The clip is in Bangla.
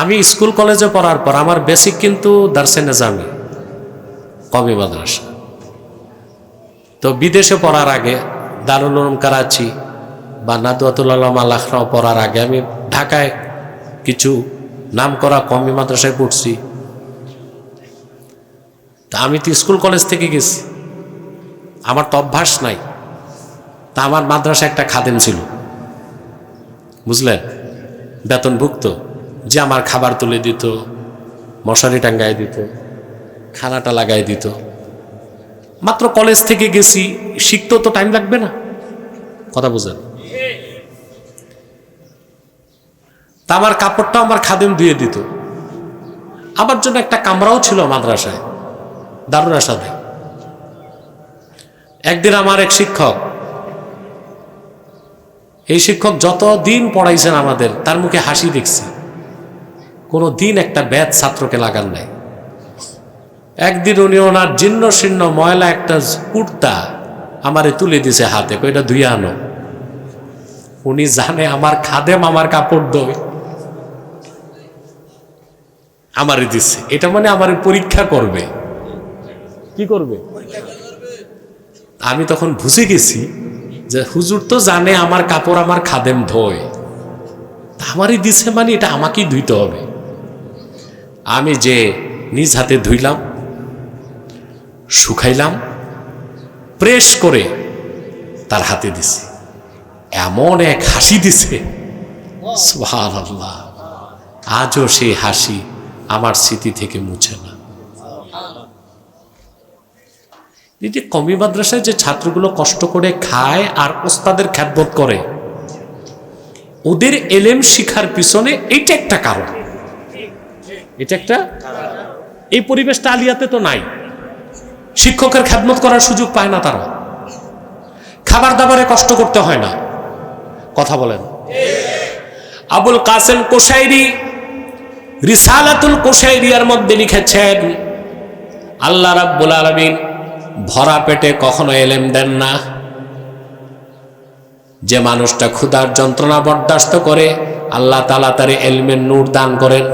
আমি স্কুল কলেজে পড়ার পর আমার বেসিক কিন্তু দার্সে নেজামি কমি মাদ্রাসা। তো বিদেশে পড়ার আগে দারুল উলুম করাচি বা নাদুয়াতুল্লাহ আল্লাহরাও পড়ার আগে আমি ঢাকায় কিছু নাম করা কমি মাদ্রাসায় পড়ছি। তা আমি তো স্কুল কলেজ থেকে গেছি। আমার তো অভ্যাস নাই। তা আমার মাদ্রাসা একটা খাদেম ছিল। বুঝলেন? বেতনভুক্ত। যে আমার খাবার তুলে দিত, মশারি টাঙ্গায় দিত, খানাটা লাগাই দিত। মাত্র কলেজ থেকে গেছি শিখতেও তো টাইম লাগবে না। কথা বুঝেন তা আমার কাপড়টা আমার খাদেম ধুয়ে দিত। আমার জন্য একটা কামরাও ছিল মাদ্রাসায় দারুণ আসাদে। একদিন আমার এক শিক্ষক, এই শিক্ষক যত দিন পড়াইছেন আমাদের, তার মুখে হাসি দেখছি। কোনো দিন একটা ব্যাত ছাত্রকে লাগান নাই। একদিন উনি ওনার জীর্ণ শীর্ণ ময়লা একটা কুর্তা আমারে তুলে দিছে হাতে এটা ধুয়ে আনো। উনি জানে আমার খাদেম আমার কাপড় দই। আমারে দিচ্ছে এটা মানে আমার পরীক্ষা করবে। কি করবে? আমি তখন বুঝে গেছি যে হুজুর তো জানে আমার কাপড় আমার খাদেম ধোয়। আমারই দিছে মানে এটা আমাকেই ধুইতে হবে। আমি যে নিজ হাতে ধুইলাম, শুকাইলাম, প্রেস করে তার হাতে দিছি। এমন এক হাসি দিছে। আজও সেই হাসি আমার স্মৃতি থেকে মুছে না। এই যে কমি মাদ্রাসায় যে ছাত্রগুলো কষ্ট করে খায় আর ওস্তাদের খ্যাতবোধ করে, ওদের এলেম শিখার পিছনে এইটা একটা কারণ। এটা একটা? এই পরিবেশটা আলিয়াতে তো নাই। শিক্ষকের খ্যাতমত করার সুযোগ পায় না তারা। খাবার দাবারে কষ্ট করতে হয় না। কথা বলেন। আবুল কাসেম কোশাইরি রিসালাতুল কোসাইরিয়ার মধ্যে লিখেছেন, আল্লাহ রাব্বুল আলামিন ভরা পেটে কখনো এলেম দেন না। যে মানুষটা ক্ষুধার যন্ত্রণা বরদাস্ত করে, আল্লাহ তালা তার এলমের নূর দান করেন।